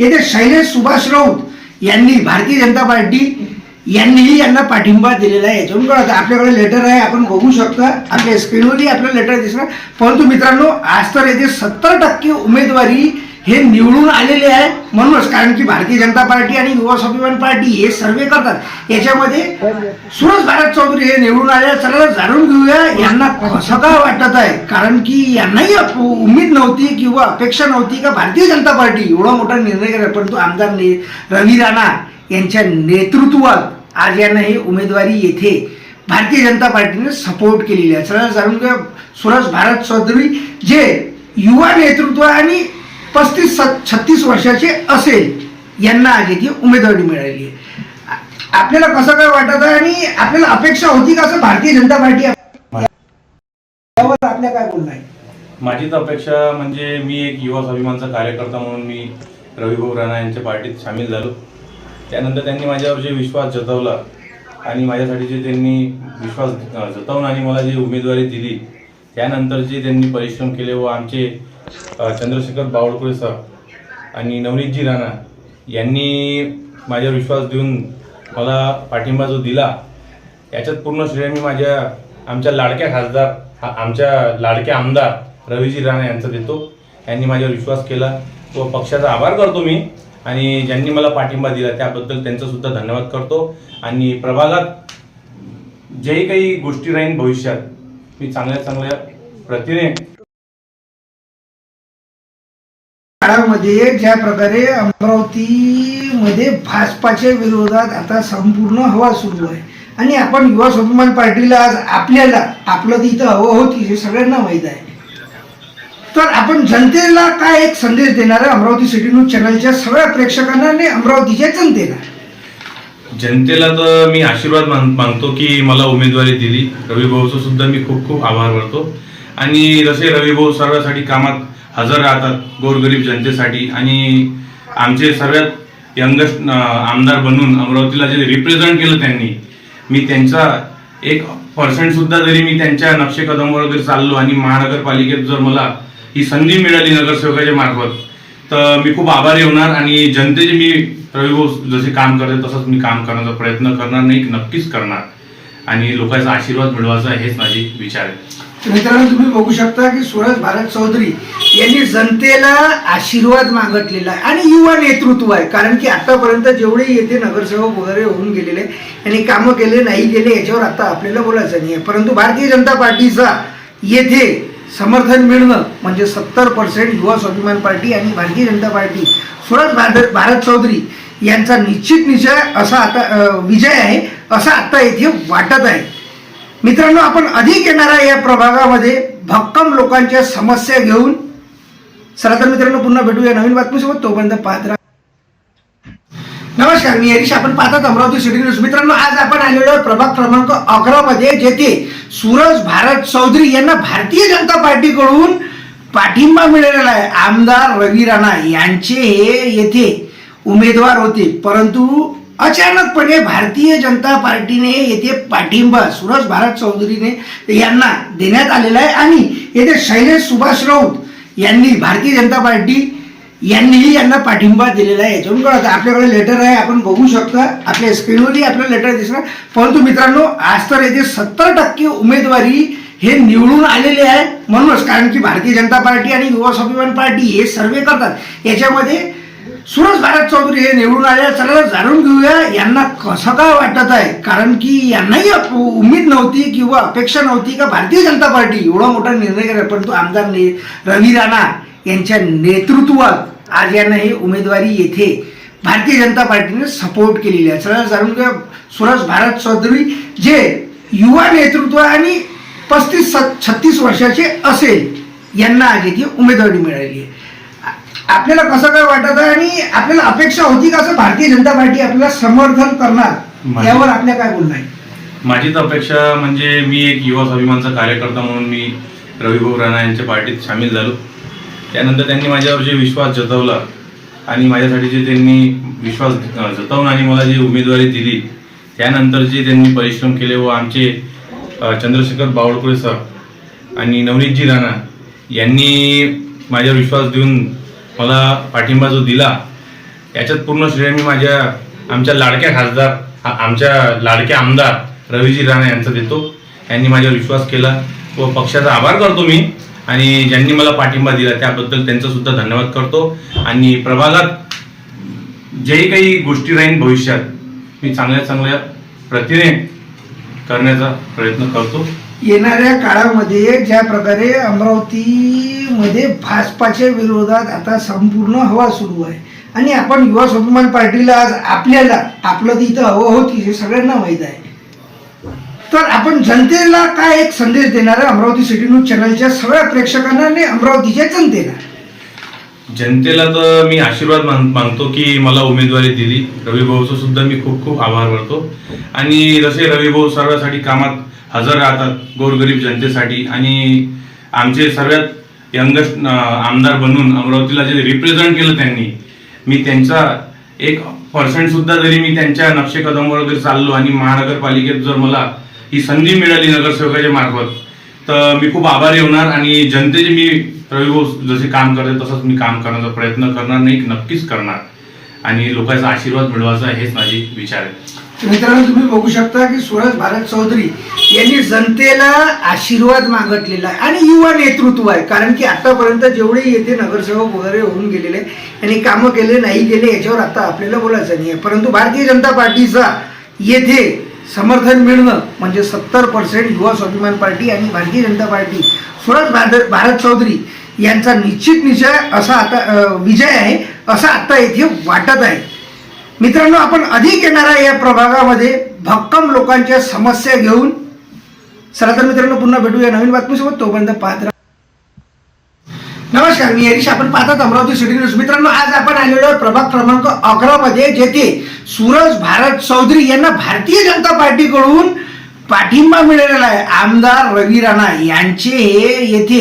येथे शैलेश सुभाष राऊत यांनी भारतीय जनता पार्टी यांनीही यांना पाठिंबा दिलेला आहे. याच्यावरून कळत. आपल्याकडे लेटर आहे आपण बघू शकता. आपल्या स्क्रीनवरही आपल्याला लेटर दिसणार. परंतु मित्रांनो आज तर येथे सत्तर टक्के उमेदवारी हे निवडून आलेले आहे. म्हणूनच कारण की भारतीय जनता पार्टी आणि युवा स्वाभिमान पार्टी हे सर्वे करतात. याच्यामध्ये सुरज भारत चौधरी हे निवडून आले चला जाणून घेऊया. यांना कसं का वाटत आहे? कारण की यांनाही अप- उमेद नव्हती किंवा अपेक्षा नव्हती का भारतीय जनता पार्टी? एवढा मोठा निर्णय करेल परंतु आमदार ने रवी राणा यांच्या नेतृत्वात आज यांना ही उमेदवारी येथे भारतीय जनता पार्टीने सपोर्ट केलेली आहे. सरळ जाणून घ्या सुरज भारत चौधरी जे युवा नेतृत्व आणि पस्तीस छत्तीस वर्षाचे असेल यांना आज येथे उमेदवारी मिळाली आहे. आपल्याला कसं काय वाटत आहे आणि आपल्याला अपेक्षा होती का असं भारतीय जनता पार्टी आपल्या काय बोलणं आहे? माझीच अपेक्षा म्हणजे मी एक युवा स्वाभिमानचा कार्यकर्ता म्हणून मी रविभाऊ राणा यांच्या पार्टीत सामील झालो. त्यानंतर त्यांनी माझ्यावर जे विश्वास जतवला आणि माझ्यासाठी जे त्यांनी विश्वास जतवून आणि मला जी उमेदवारी दिली त्यानंतर जे त्यांनी परिश्रम केले व आमचे चंद्रशेखर बावळकुळे सर आणि नवनीतजी राणा यांनी माझ्यावर विश्वास देऊन मला पाठिंबा जो दिला याच्यात पूर्ण श्रेय मी माझ्या आमच्या लाडक्या खासदार हा- आमच्या लाडक्या आमदार रवीजी राणा यांचा देतो. यांनी माझ्यावर विश्वास केला व पक्षाचा आभार करतो मी. आणि ज्यांनी मला पाठिंबा दिला त्याबद्दल त्यांचा सुद्धा धन्यवाद करतो. आणि प्रभागात जेही काही गोष्टी राहीन भविष्यात मी चांगल्या चांगल्या प्रतीने काळामध्ये ज्या प्रकारे अमरावतीमध्ये भाजपाच्या विरोधात आता संपूर्ण हवा सुरू आहे. आणि आपण युवा स्वाभिमान पार्टीला आज आपल्याला आपलं तिथं हवं होती हे सगळ्यांना माहीत आहे. तर आपण जनतेला काय एक संदेश देणार आहे? अमरावती सिटी न्यूज चॅनलच्या सगळ्या प्रेक्षकांना आणि अमरावतीच्या जनतेला. जनतेला तर मी आशीर्वाद मान मानतो की मला उमेदवारी दिली. रवी भाऊचं सुद्धा मी खूप खूप आभार मानतो. आणि जसे रवी भाऊ सर्वांसाठी कामात हजर राहतात गोरगरीब जनतेसाठी आणि आमचे सर्वात यंगस्ट आमदार बनून अमरावतीला जे रिप्रेझेंट केलं त्यांनी मी त्यांचा एक पर्सेंट सुद्धा जरी मी त्यांच्या नक्षे कदमवर जरी चाललो आणि महानगरपालिकेत जर मला ही संधी मिळाली नगरसेवकाच्या मार्फत. तर मी खूप आभारी होणार आणि जनतेचे मी रविभाऊ जसे काम करते तसंच मी काम करण्याचा प्रयत्न करणार नाही नक्कीच करणार. आणि लोकांचा आशीर्वाद मिळवायचा हेच माझे विचार आहे. मित्रांनो तुम्ही बघू शकता की सुरज भारत चौधरी यांनी जनतेला आशीर्वाद मागितलेला आहे आणि युवा नेतृत्व आहे. कारण की आतापर्यंत जेवढे येथे नगरसेवक वगैरे होऊन गेलेले यांनी कामं केले नाही केले याच्यावर आता आपल्याला बोलायचं नाही आहे परंतु भारतीय जनता पार्टीचा येथे समर्थन मिळणं म्हणजे सत्तर पर्सेंट युवा स्वाभिमान पार्टी आणि भारतीय जनता पार्टी. सुरज भारत भारत चौधरी यांचा निश्चित निश्चय असा आता विजय आहे असा आता येथे वाटत आहे. मित्रांनो आपण अधिक येणाऱ्या या प्रभागामध्ये भक्कम लोकांच्या समस्या घेऊन. चला तर मित्रांनो पुन्हा भेटूया नवीन बातमीसोबत. तोपर्यंत पाहत राहा. नमस्कार मी हरीश. आपण पाहतात अमरावती सिटी न्यूज मित्रांनो आज आपण आलेलो आहे प्रभाग क्रमांक अकरा मध्ये जेथे सूरज भारत चौधरी यांना भारतीय जनता पार्टीकडून पाठिंबा मिळालेला आहे. आमदार रवी राणा यांचे हे येथे उमेदवार होते. परंतु अचानकपणे भारतीय जनता पार्टीने येथे पाठिंबा सूरज भारत चौधरीने यांना देण्यात आलेला आहे. आणि येथे शैलेश सुभाष राऊत यांनी भारतीय जनता पार्टी यांनीही यांना पाठिंबा दिलेला आहे. याच्यावरून कळतं. आपल्याकडे लेटर आहे आपण बघू शकता. आपल्या स्क्रीनवरही आपल्याला लेटर दिसणार. परंतु मित्रांनो आज तर येथे सत्तर टक्के उमेदवारी हे निवडून आलेले आहे म्हणूनच कारण की भारतीय जनता पार्टी आणि युवा स्वाभिमान पार्टी हे सर्वे करतात. याच्यामध्ये सुरज भारत चौधरी हे निवडून आले चला जाणून घेऊया यांना कसं काय वाटत आहे. कारण की यांनाही अप- उमेद नव्हती किंवा अपेक्षा नव्हती का भारतीय जनता पार्टी? एवढा मोठा निर्णय करेल परंतु आमदार ने रवी राणा यांच्या नेतृत्वात आज यांना ही उमेदवारी येथे भारतीय जनता पार्टीने सपोर्ट केलेली आहे. चला जाणून घेऊया. सुरज भारत चौधरी जे युवा नेतृत्व आणि पस्तीस छत्तीस वर्षाचे असेल यांना आज येथे उमेदवारी मिळाली आहे. आपल्याला कसं काय वाटत आहे आणि आपल्याला अपेक्षा होती का असं भारतीय जनता पार्टी आपल्याला समर्थन करणार? यावर आपल्या काय बोलणं आहे? माझीच अपेक्षा म्हणजे मी एक युवा स्वाभिमानचा कार्यकर्ता म्हणून मी रविभाऊ राणा यांच्या पार्टीत सामील झालो. त्यानंतर त्यांनी माझ्यावर जे विश्वास जतवला आणि माझ्यासाठी जे त्यांनी विश्वास जतवून आणि मला जी उमेदवारी दिली त्यानंतर जे त्यांनी परिश्रम केले व आमचे चंद्रशेखर बावळकुळे सर आणि नवनीतजी राणा यांनी माझ्यावर विश्वास देऊन मला पाठिंबा जो दिला याच्यात पूर्ण श्रेय मी माझ्या आमच्या लाडक्या खासदार आमच्या लाडक्या आमदार रवीजी राणा यांचा देतो. यांनी माझ्यावर विश्वास केला व पक्षाचा आभार करतो मी. आणि ज्यांनी मला पाठिंबा दिला त्याबद्दल त्यांचा सुद्धा धन्यवाद करतो. आणि प्रभागात जेही काही गोष्टी राहीन भविष्यात मी चांगल्या चांगल्या प्रतीने करण्याचा प्रयत्न करतो. येणाऱ्या काळामध्ये ज्या प्रकारे अमरावतीमध्ये भाजपाच्या विरोधात आता संपूर्ण हवा सुरू आहे. आणि आपण युवा स्वाभिमान पार्टीला आज आपल्याला आपलं तिथं हवं होती हे सगळ्यांना माहीत आहे. तर आपण जनतेला काय एक संदेश देणार आहे? अमरावती सिटी न्यूज चॅनलच्या सगळ्या प्रेक्षकांना आणि अमरावतीच्या जनतेला. जनतेला तर मी आशीर्वाद मान- मागतो की मला उमेदवारी दिली. रवी भाऊचं सुद्धा मी खूप खूप आभार मानतो. आणि जसे रवी भाऊ सर्वांसाठी कामात हजर राहतात गोरगरीब जनतेसाठी आणि आमचे सर्वात यंगस्ट आमदार बनून अमरावतीला जे रिप्रेझेंट केलं त्यांनी मी त्यांचा एक पर्सेंट सुद्धा जरी मी त्यांच्या नक्षे कदमवर वगैरे चाललो आणि महानगरपालिकेत जर मला ही संधी मिळाली नगरसेवकाच्या मार्फत. तर मी खूप आभारी होणार आणि जनतेचे मी रविभाऊ जसे काम करते तसंच मी काम करण्याचा प्रयत्न करणार नाही नक्कीच करणार. आणि लोकांचा आशीर्वाद मिळवायचा हेच माझी विचार आहे. मित्रांनो तुम्ही बघू शकता की सुरज भारत चौधरी यांनी जनतेला आशीर्वाद मागितलेला आहे आणि युवा नेतृत्व आहे. कारण की आतापर्यंत जेवढे येते नगरसेवक वगैरे होऊन गेलेले यांनी कामं केले नाही केले याच्यावर आता आपल्याला बोलायचं नाही आहे. परंतु भारतीय जनता पार्टीचा येथे समर्थन मिळणं म्हणजे सत्तर पर्सेंट युवा स्वाभिमान पार्टी आणि भारतीय जनता पार्टी. सुरज भारत भारत चौधरी यांचा निश्चित निश्चय असा आता विजय आहे असं आता येथे वाटत आहे. मित्रांनो आपण अधिक येणाऱ्या या प्रभागामध्ये. भक्कम लोकांच्या समस्या घेऊन. चला तर मित्रांनो पुन्हा भेटूया नवीन बातमीसोबत. तोपर्यंत पाहत नमस्कार मी हरीश. आपण पाहतात अमरावती सिटी न्यूज मित्रांनो आज आपण आलेलो आहे प्रभाग क्रमांक अकरा मध्ये जेथे सूरज भारत चौधरी यांना भारतीय जनता पार्टीकडून पाठिंबा मिळालेला आहे. आमदार रवी राणा यांचे हे येथे